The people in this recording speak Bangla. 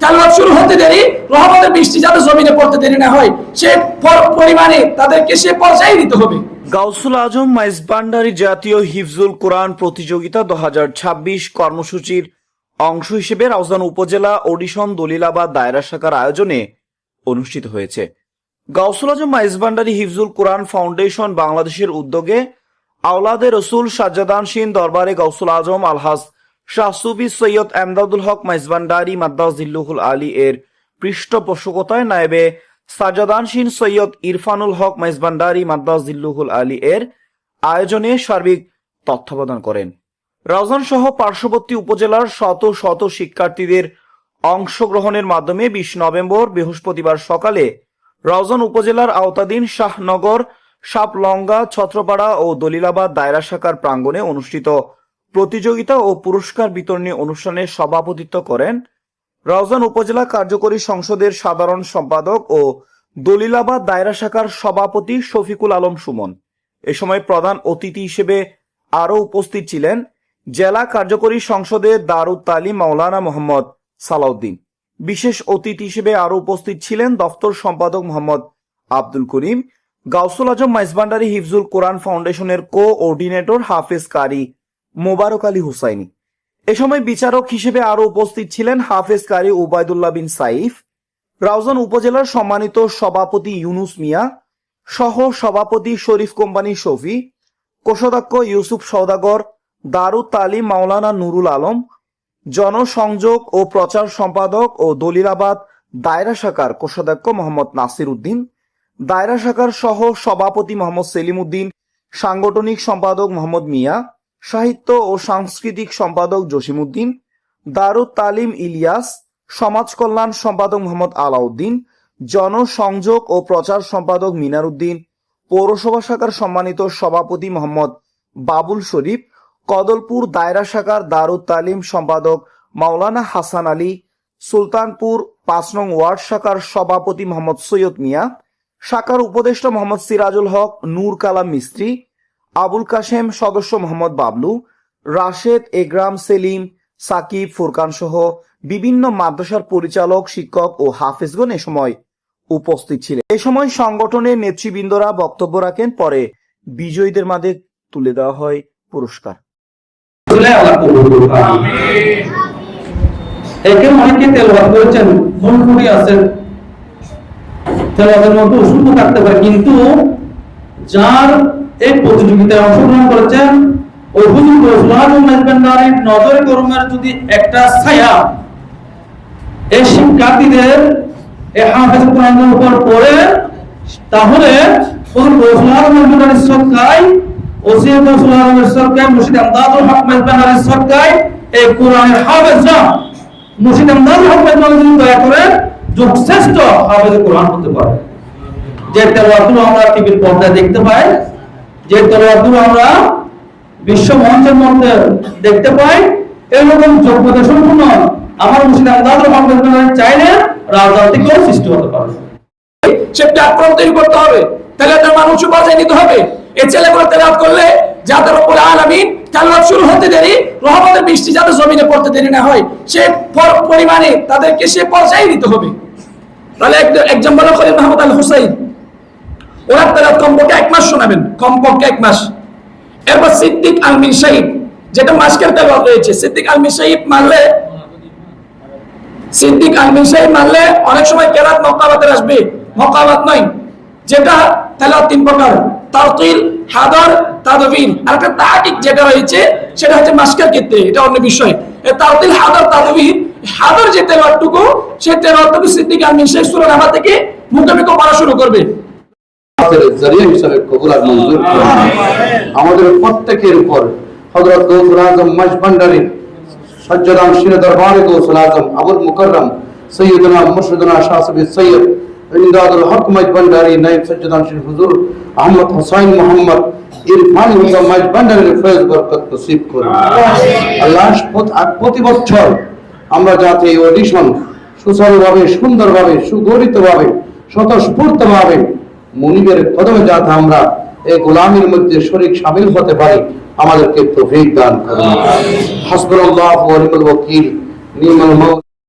তেলাওয়াত শুরু হতে দেরি, রহমতের বৃষ্টি যাতে জমিনে পড়তে দেরি না হয়, সে পরিমাণে তাদেরকে সে পর্যায়ে দিতে হবে। গাউসুল আজম মাইজবান্ডারি জাতীয় হিফজুল কোরআন প্রতিযোগিতা দু কর্মসূচির অংশ হিসেবে রাউজান উপজেলা, অডিশন, দলিলাবাদ, দায়রা শাখার আয়োজনে অনুষ্ঠিত হয়েছে। গাউসুল আজম মাইজবান্ডারি হিফজুল কোরআন ফাউন্ডেশন বাংলাদেশের উদ্যোগে আওলাদে রসুল সাজ্জাদান সিন দরবারে গাউসুল আজম আলহাজ শাহসুবি সৈয়দ এমদাদুল হক মাইজবান্ডারি মাদ্দাজিল্লুহুল আলী এর পৃষ্ঠপোষকতায় নায়েবে সাজাদান সিন সৈয়দ ইরফানুল হক মাইজবান্ডারি মাদ্দাজিল্লুহুল আলী এর আয়োজনে সার্বিক তত্ত্বাবধান করেন। রাউজান সহ পার্শ্ববর্তী উপজেলার শত শত শিক্ষার্থীদের অংশগ্রহণের মাধ্যমে বিশ নভেম্বর বৃহস্পতিবার সকালে রাউজান উপজেলার আওতাধীন শাহনগর, সাপলঙ্গা, ছত্রপাড়া ও দলিলাবাদ দায়রা শাখার প্রাঙ্গণে অনুষ্ঠিত প্রতিযোগিতা ও পুরস্কার বিতরণী অনুষ্ঠানে সভাপতিত্ব করেন রাউজান উপজেলা কার্যকরী সংসদের সাধারণ সম্পাদক ও দলিলাবাদ দায়রা শাখার সভাপতি শফিকুল আলম সুমন। এ সময় প্রধান অতিথি হিসেবে আরও উপস্থিত ছিলেন জেলা কার্যকরী সংসদের দারুত তালিম, মাওলানা মোহাম্মদ সালাউদ্দিন। বিশেষ অতিথি হিসেবে আরও উপস্থিত ছিলেন দফতর সম্পাদক মোহাম্মদ আব্দুল করিম, গাউসুল আজম মাইজবান্ডারি হিফজুল কোরআন ফাউন্ডেশনের কো অর্ডিনেটর হাফেজ কারি মোবারক আলী হুসাইনি। এ সময় বিচারক হিসেবে আরও উপস্থিত ছিলেন হাফেজ কারি উবায়দুল্লাহ বিন সাইফ, রাউজান উপজেলার সম্মানিত সভাপতি ইউনুস মিয়া সহ সভাপতি শরীফ কোম্পানি শফি, কোষাধ্যক্ষ ইউসুফ সৌদাগর দারুত তালিম মাওলানা নুরুল আলম, জনসংযোগ ও প্রচার সম্পাদক ও দলিলাবাদ দায়রা শাখার কোষাধ্যক্ষ মোহাম্মদ নাসির উদ্দিন, দায়রা শাখার সহ সভাপতি মোহাম্মদ সেলিম উদ্দিন, সাংগঠনিক সম্পাদক মোহাম্মদ মিয়া সাহিত্য ও সাংস্কৃতিক সম্পাদক জসিমউদ্দিন দারুত তালিম ইলিয়াস, সমাজ কল্যাণ সম্পাদক মোহাম্মদ আলাউদ্দিন, জনসংযোগ ও প্রচার সম্পাদক মিনার উদ্দিন পৌরসভা শাখার সম্মানিত সভাপতি মোহাম্মদ বাবুল শরীফ, কদলপুর দায়রা শাখার দারুত তালিম সম্পাদক মাওলানা হাসান আলী, সুলতানপুর পাঁচ নং ওয়ার্ড শাখার সভাপতি মোহাম্মদ সৈয়দ মিয়া, শাখার উপদেষ্টা মোহাম্মদ সিরাজুল হক, নূর কালাম মিস্ত্রি আবুল কাশেম সদস্য মোহাম্মদ বাবলু, রাশেদ, এগ্রাম, সেলিম, সাকিব, ফুরকান সহ বিভিন্ন মাদ্রাসার পরিচালক, শিক্ষক ও হাফেজগণ এ সময় উপস্থিত ছিলেন। এ সময় সংগঠনের নেতৃবৃন্দরা বক্তব্য রাখেন, পরে বিজয়ীদের মাঝে তুলে দেওয়া হয় পুরস্কার। একে অনেকে তেলবাদ করেছেন ভুলভুলি আছেন। তেলবাদের মধ্যে অসুস্থ থাকতে পারে, কিন্তু যার এই প্রতিযোগিতায় অংশগ্রহণ করেছেন ওই হুজুর নজরে যদি একটা ছায়া, এই শিক্ষার্থীদের, এই হাফেজ উপর পড়ে, তাহলে হুজুর সৎকায় মুর্শিদ আমদাদুল হক সৎকায়, এই আমদাদুল হক দয়া করে হাফেজ কোরআন হতে পারে। যে আমরা টিভির পর্দায় দেখতে পাই যে তেলাওয়াতগুলো আমরা বিশ্ব মঞ্চের মধ্যে দেখতে পাই, এরকম যোগ্যতা সম্পূর্ণ আমার আমদাদুল হক মেজবান্ডার চাইলে রাজনীতিকেও সৃষ্টি হতে পারে। তৈরি করতে হবে, তাহলে তার মান উঁচু পর্যায়ে নিতে হবে। এই ছেলেগুলো তেলাওয়াত করলে যাদের উপর আলামিন তেলাওয়াত শুরু হতে দেরি, রহমতের বৃষ্টি যাতে জমিনে পড়তে দেরি না হয়, সে পর- পরিমাণে তাদেরকে সে পর্যায়ে দিতে হবে। তাহলে একজন- বলো খলিল মাহমুদ আল হুসাইন ওরা তেলাওয়াত কমপক্ষে এক মাস শোনাবেন, কমপক্ষে এক মাস। এরপর সিদ্দিক আলমিন শহীদ যেটা মাসকের রয়েছে, সিদ্দিক আলমিন মানলে সিদ্দিক আলমিন সাহেব মানলে অনেক সময় কেরাত আসবে। নয়, যেটা তিন প্রকার, তাওকিল, হাদর, তাদবির। আর একটা তাহাকিক যেটা রয়েছে, সেটা হচ্ছে মাস্কার ক্ষেত্রে, এটা অন্য বিষয়। এ তাওকিল, হাদর, তাদবির, হাদর যে তেলাওয়াতটুকু, সেই তেলাওয়াতটুকু সিদ্দিক আলমিন সাহেব নামা থেকে মুখে পড়া শুরু করবে। আমাদের প্রত্যেকের উপর হযরত গৌসুল আজম মাস ভান্ডারী সজ্জদাম শির দরবারে গৌসুল আজম আবুল মুকররম সৈয়দনা মুর্শিদনা শাহসবি সৈয়দ ইমদাদুল হক মাস ভান্ডারী নাইব সজ্জদাম শির হুজুর আহমদ হোসাইন মোহাম্মদ ইরফান হুসাইন মাস ভান্ডারীর ফয়েজ বরকত নসিব করুন। আল্লাহ প্রতি বছর আমরা যাতে এই অডিশন সুচারুভাবে সুন্দরভাবে সুগঠিতভাবে স্বতঃস্ফূর্তভাবে মনিবের প্রথমে যাতে আমরা এই গোলামের মধ্যে শরীর সামিল হতে পারি আমাদেরকে তৌফিক দান করুন। হাসবুল্লাহ ওয়ালিকুল ওয়াকিল। নি'মাল মাওলা